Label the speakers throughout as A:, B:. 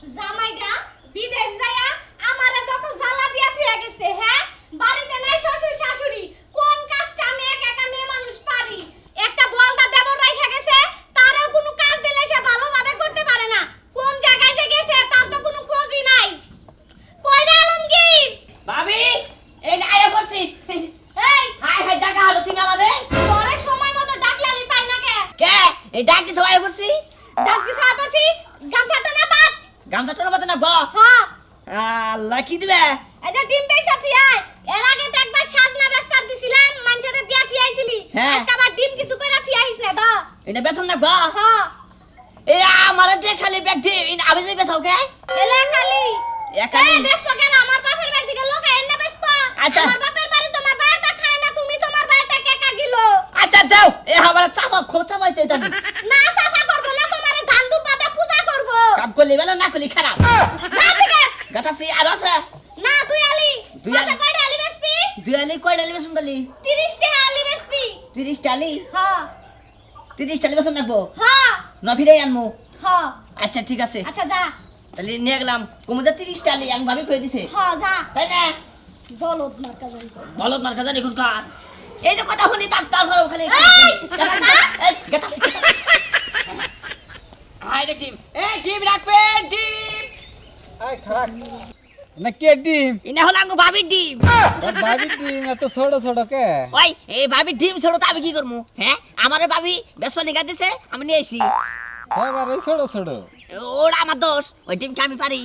A: জামাইটা বিদেশ যায়া আমারে যত জ্বালা দিয়া থুয়া গেছে হ্যাঁ? বাড়িতে নাই শ্বশুর শাশুড়ি কোন কাজটা আমি একা একা মেয়ে মানুষ পারি? একটা বলদা দেবর রাইখা গেছে তারও কোনো কাজ দিলে সে ভালোভাবে করতে পারে না। কোন জায়গায় যে গেছে তার তো কোনো খোঁজই নাই। কইরা আলমগীর?
B: ভাবি এই আয়া পড়ছি
A: এই!
B: হাই হাই টাকা হলো তুমি আমাদের
A: তোরে সময় মতো ডাকলে আমি পাই না কে?
B: কে? এই ডাক আয়া পড়ছি
A: ডাক গামছাটা না পাত
B: গামছা তোর মতো না গ।
A: হ্যাঁ।
B: আল্লাহ কি দিবে?
A: এই যে ডিম বেচা তুই আয়। এর আগে তো একবার সাজনা বেচপার দিছিলাম মানুষের দিয়া তুই আইছিলি।
B: হ্যাঁ।
A: আজকে আবার ডিম কিছু করে তুই আইস না তো
B: এটা বেসন না গ?
A: হ্যাঁ।
B: এই আমার যে খালি ব্যাগ দিয়ে আমি যাই বেসাও কে
A: এলে কালি
B: একালি।
A: এই বেচবো কেন? আমার বাপের বাড়ি থেকে লোক এনে বেচবো।
B: আচ্ছা।
A: আমার বাপের বাড়ি তোমার বাড়িটা খায় না তুমি তোমার বাড়িটা কেকা গিলো।
B: আচ্ছা দাও। এ আমার চাপা খুব চাপাইছে এটা।
A: না সাফা করব না তোমার ধান দুপাটা পূজা করব
B: কাম করলে বেলা না করলে খারাপ
A: যা থেকে
B: গাতা সি আর আছে
A: না তুই আলি
B: আলি।
A: কয়টা আলি বেচবি
B: দুই আলি কয় ডালি বেসন
A: 30 টাকা আলি হ্যাঁ। হ্যাঁ।
B: আনমু।
A: হ্যাঁ।
B: আচ্ছা ঠিক আছে।
A: আচ্ছা যা।
B: তাহলে নিয়ে গেলাম। ডালি আমি ভাবি কয়ে দিছে।
A: হ্যাঁ যা।
B: তাই না?
A: বলদ মার্কা জানি
B: কার? এই যে কথা শুনি তার তার ঘরে খালি
A: এই!
B: এই গেতাছি গেতাছি হাই রে ডিম। এই ডিম রাখবেন ডিম।
C: আই খারাপ না কে ডিম?
B: ইনা হলো আঙ্গু ভাবির ডিম।
C: তোর ভাবি ডিম এত ছোট ছোট কে?
B: ওই এই ভাবির ডিম ছোট তো আমি কি করব হ্যাঁ আমারে ভাবি বেসন নিগা দিছে আমি নিয়ে আইছি।
C: এবারে ছোট ছোট।
B: ওরা আমার দোষ ওই ডিম কি আমি পারি।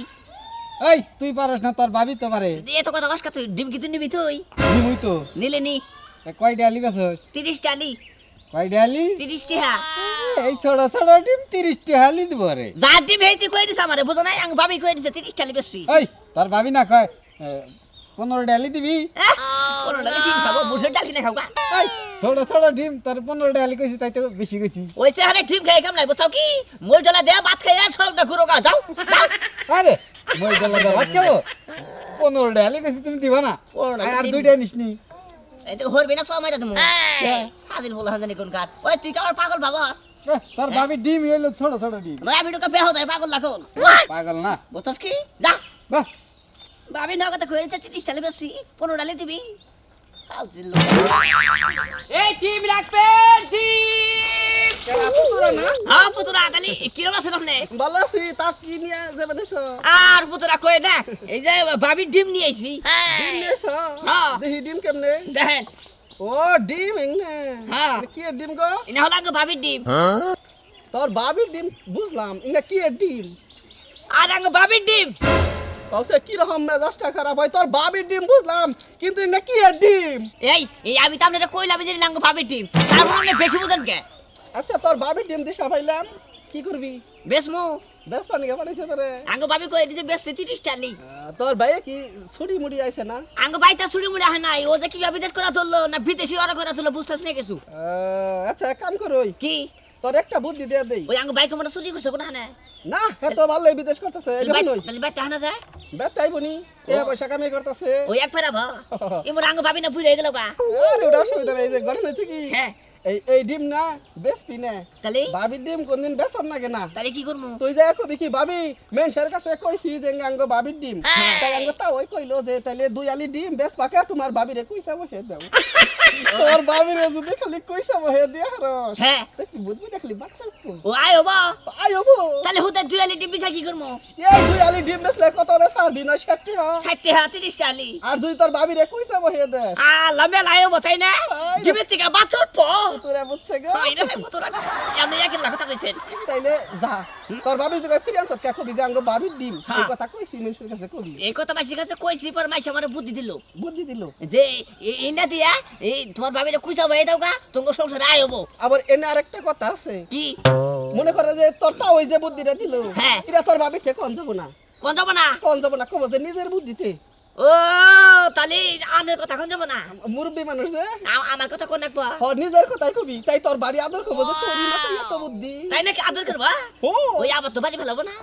C: এই তুই পারস না তোর ভাবি তো পারে।
B: এত কথা কষ্ট তুই? ডিম কি তুই নিবি তুই।
C: ডিমুই তো।
B: নিলে নি।
C: কয় ডালি বেছস
B: তিরিশ ডালি
C: কয় ডালি
B: তিরিশ টিহা
C: এই ছোট ছোট ডিম তিরিশ টালি দিব রে।
B: যার ডিম হেঁচি কয়ে দিছে আমারে বুঝো নাই? আমি ভাবি কয়ে দিছে তিরিশ ডালি বেশি
C: এই তোর ভাবি না কয় পনেরো ডালি দিবি?
B: ডালি ডাল
C: ছোট ছোট ডিম তোর পনেরো ডালি কইছি তাই তো বেশি কইছি।
B: ওই সে হারে ডিম খাই কাম নাই বুঝাও কি? মোর ডালা দেয়া ভাত খাই আর সড়ক দা ঘুরো গা যাও।
C: আরে মই গেল ভাত খাব? পনেরো ডালি কইছি তুমি দিবা না?
B: ডালি
C: আর। দুইটা নিসনি
B: এই তো হরবি না সময় তুমি
C: কে?
B: হাজিল বলা হাজানি কোন কাট ওই তুই কামার পাগল ভাবস?
C: তোর ভাবি ডিম হইল ছোট ছোট ডিম।
B: নয়া ভিডিও বেহ দেয় পাগল লাখল
C: পাগল না।
B: বুঝছস কি? যা।
C: বাহ।
B: ভাবি না কথা কইছে তিরিশ ডালি বেশি পনেরো ডালি দিবি। এই ডিম রাখবেন ডিম হ্যাঁ পুতুরা তালি কিরম আছে আপনি
D: ভালো আছি তা কি নিয়ে যাবে নিছো?
B: আর পুতুরা কই না? এই যে ভাবির ডিম নিয়ে আইছি।
D: ডিম নিয়েছো?
B: হ্যাঁ।
D: দেখি ডিম কেমনে?
B: দেখেন।
D: ও ডিম এংনে।
B: হ্যাঁ।
D: কি ডিম গো?
B: ইনা হলো আঙ্গ ভাবির ডিম।
D: তোর বাবির ডিম বুঝলাম। ইংনা কি ডিম?
B: আর আঙ্গ ভাবির ডিম।
D: তাহলে কি রকম মেজাজটা খারাপ হয়? তোর বাবির ডিম বুঝলাম কিন্তু ইংনা কি এর ডিম?
B: এই এই আমি তো আপনাদের কইলাম যে আঙ্গ ভাবির ডিম। তারপর আপনি বেশি বুঝেন কে?
D: আচ্ছা তোর বাবির ডিম দিশা পাইলাম কি করবি?
B: বেশ মু
D: বেশ পানি কে পাঠাইছে তোরে
B: আঙ্গ ভাবি কই দিছে বেশ তিরিশ টালি
D: তোর ভাইয়ে কি ছুরি মুড়ি আইছে না?
B: আঙ্গ ভাইটা ছুরি মুড়ে হয় নাই ও যে কি বিদেশ করে ধরলো না বিদেশি ওরা করে ধরলো বুঝতেছ না কিছু?
D: আচ্ছা এক কাম কর
B: কি?
D: তোর একটা বুদ্ধি দিয়ে দেই।
B: ওই আঙ্গ বাইক মোটর চুরি করছে কোন হানে
D: না হে তো ভালো বিদেশ করতেছে
B: তাহলে বাইতে হানা যায়
D: বেত আইবনি এ পয়সা কামাই করতেছে।
B: ওই এক ফেরা ভা মোর আঙ্গ ভাবি না ভুলে গেল বা
D: আরে ওটা অসুবিধা নাই যে ঘটনা হচ্ছে কি?
B: হ্যাঁ।
D: এই এই ডিম না বেচবি না।
B: তাহলে?
D: ভাবির ডিম কোনদিন বেচন না। কেনা
B: তাহলে কি করব
D: তুই যে কবি কি ভাবি মেনসের কাছে কইছি যে আঙ্গ ভাবির ডিম। তাই আঙ্গ তা ওই কইলো যে তাইলে দুই আলি ডিম বেচ পাকে তোমার ভাবিরে কইসা বহে দাও। তোর ভাবিরে যদি খালি কইসা বহে দিয়া হরস।
B: হ্যাঁ।
D: দেখলি বুঝবি দেখলি বাচ্চা
B: ও আয় হবা।
D: আই হব।
B: তাহলে হুতে দুই আলি ডিম পিছা কি করব
D: এই দুই আলি ডিম বেচলে কত রে ছাড়বি? না ষাটটি হয়
B: ষাটটি হা তিরিশ টালি
D: আর দুই তোর ভাবিরে কইসা বহে দে।
B: আ লম্বে লাইও বতাই না?
D: আয়। রে।
B: ডিমের থেকে বাছর পো
D: তোরা বুঝছে গো।
B: আইরে ভাই পুতরা আপনি একই লাখ কথা কইছেন
D: তাইলে যা তোর ভাবি তোকে ফিরে আনছত কে কবি যে আঙ্গ ভাবির ডিম।
B: হ্যাঁ।
D: এই কথা কইছি মেনসের কাছে কবি।
B: এই কথা মাসি কাছে কইছি পর মাসি আমার বুদ্ধি দিল।
D: বুদ্ধি দিল?
B: যে এই না দিয়া এই তোমার ভাবিরে কুইসা ভাই দাও গা তোমার সংসারে আয় হব।
D: আবার এনে আরেকটা কথা আছে।
B: কি?
D: মনে করে যে তোর তা ওই যে বুদ্ধিটা দিল।
B: হ্যাঁ।
D: এটা তোর ভাবি ঠিক কন যাব না।
B: কোন যাব না?
D: কন যাব না কব যে নিজের বুদ্ধিতে।
B: ও তাহলে আমার কথা কোন যাব না?
D: মুরব্বি মানুষ যে।
B: আমার কথা কোন রাখব
D: হ নিজের কথাই কবি তাই তোর বাড়ি আদর করব যে তোর মাথা এত বুদ্ধি।
B: তাই নাকি আদর করবা
D: ও।
B: ওই আবার তো বাজি ফেলাবো না?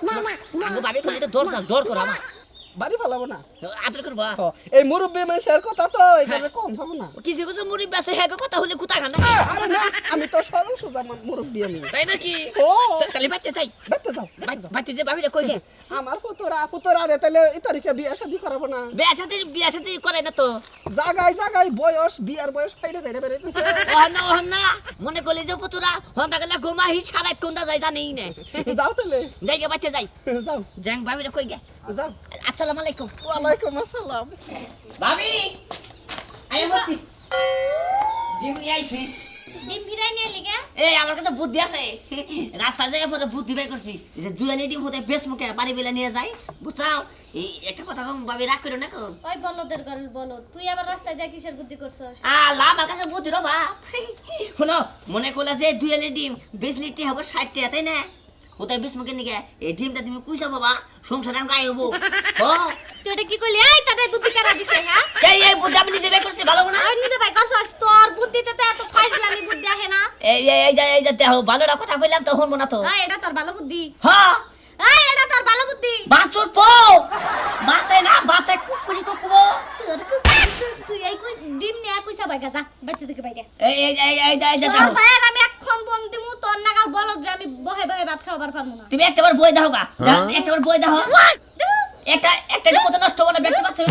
B: আমি ভাবি খালি দৌড় চাল দৌড় করো আমার।
D: বাড়ি ফেলাবো না।
B: আদর করবা?
D: এই মুরব্বী মানুষের কথা তো এখানে কম যাব না।
B: কিছু কিছু মুড়ি বেছে হ্যাঁ কথা হলে কুতা খান
D: আরে না আমি তো সরল সোজা মান- মুরব্বী আমি।
B: তাই নাকি?
D: ও।
B: তাহলে বাচ্চা চাই
D: বেতে যাও
B: বাচ্চা যে ভাবিলে কই দে
D: আমার পুতরা পুতরা রে তাহলে এই তারিখে বিয়ে শাদি করাবো না।
B: বিয়া সাথে বিয়া সাথে করে না তো।
D: জাগায় জাগায় বয়স বিয়ার বয়স ফাইডে ফাইডে বেড়াইতেছে।
B: না ওহন না মনে করলে যে পুতুরা হন্দা গেলে ঘুমাহি সারাই কোনটা যায় জানেই না।
D: যাও তাহলে
B: জায়গা বাচ্চা যাই।
D: যাও।
B: জ্যাং ভাবিলে কই গে?
D: যাও।
B: আসসালামু আলাইকুম।
D: ওয়ালাইকুম আসসালাম।
B: ভাবি আই বলছি জিমনি আইছি।
A: ডিম ফিরাই নিয়ে লিগে
B: এই আমার কাছে বুদ্ধি আছে। রাস্তা যায় পরে বুদ্ধি বের করছি যে দুয়ালি ডিম হতে বেশ মুখে বাড়ি বেলা নিয়ে যাই। বুঝাও এই একটা কথা কম ভাবি রাগ করো না কোন
A: ওই বলদের গরল বলো তুই আবার রাস্তায় যা কিসের বুদ্ধি করছস?
B: আল্লাহ আমার কাছে বুদ্ধি রে বা শুনো মনে করলে যে দুয়ালি ডিম বেশ লিটি হবে ষাট টাকা তাই না? কোথায় মুখে নিকে এই ডিমটা তুমি কুইসা বাবা সংসারে আমি গায়ে হব। ও
A: তুই এটা কি কইলি এই তাদের বুদ্ধি কারা দিছে হ্যাঁ?
B: এই এই বুদ্ধি আমি নিজে বের করছি ভালো না?
A: আর নিতে ভাই করছস তোর বুদ্ধিতে তো এত ফাইজলামি বুদ্ধি আহে না।
B: এই এই এই যে এই যে দেখো ভালোটা কথা বললাম তো শুনব না তো।
A: এই এটা তোর ভালো বুদ্ধি।
B: হ্যাঁ
A: এই এটা তোর ভালো বুদ্ধি।
B: বাছুর পো বাচ্চাই না বাচ্চাই কুকুরি কুকুরো
A: তোর কুকুর তুই এই কই ডিম নিয়ে কইসা বাইগা যা বাইতে থেকে বাইরে।
B: এই এই এই এই এই যে
A: তোর ভাইয়ের আমি এখন ফোন দিমু তোর নাগাল বলদ যে আমি বহে বহে ভাত খাওয়াবার পারমু না।
B: তুমি একটাবার বই দাও গা। একটাবার বই দাও। একটা একটা মতো নষ্ট হবে না ব্যক্তি পাচ্ছে?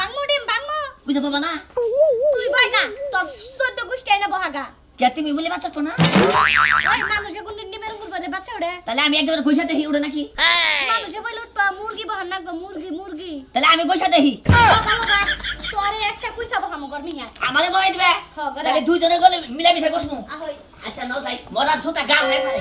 A: বাংমু ডিম বাংমু
B: বুঝতে পারবা না?
A: তুই বাইগা তোর সদ্য গুষ্টি আইনা বহাগা
B: কে তুমি বলে বাচ্চা না?
A: ওই মানুষে কোন দিন ডিমের উপর বলে বাচ্চা উড়ে
B: তাহলে আমি একবার পয়সা দেখি উড়ে নাকি?
A: মানুষে বলে উঠবা মুরগি বহান নাকবা মুরগি মুরগি।
B: তাহলে আমি পয়সা দেখি।
A: তোরে একটা কইসা বহামু গরমি হ্যাঁ
B: আমারে বড়াই দিবে?
A: হ্যাঁ,
B: তাহলে দুইজনে গেলে মিলামিশা
A: আহই।
B: আচ্ছা নাও তাই মরার ছোটা গাল নাই পারে